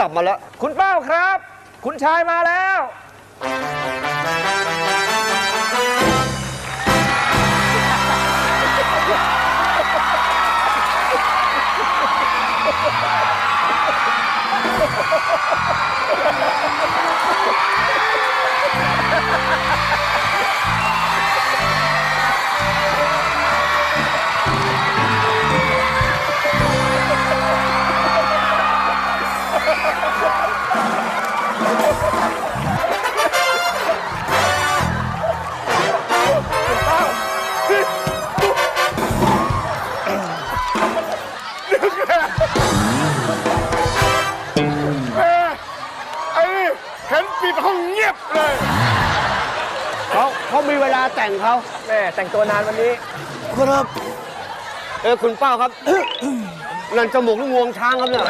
กลับมาแล้ว คุณเป้าครับ คุณชายมาแล้ว ไอ้นี่เห็นปิดห้องเงียบเลยเขาเขามีเวลาแต่งเขาแม่แต่งตัวนานวันนี้ ครับ เออคุณเป้าครับ นั่นจมูกหรืองวงช้างครับเนี่ย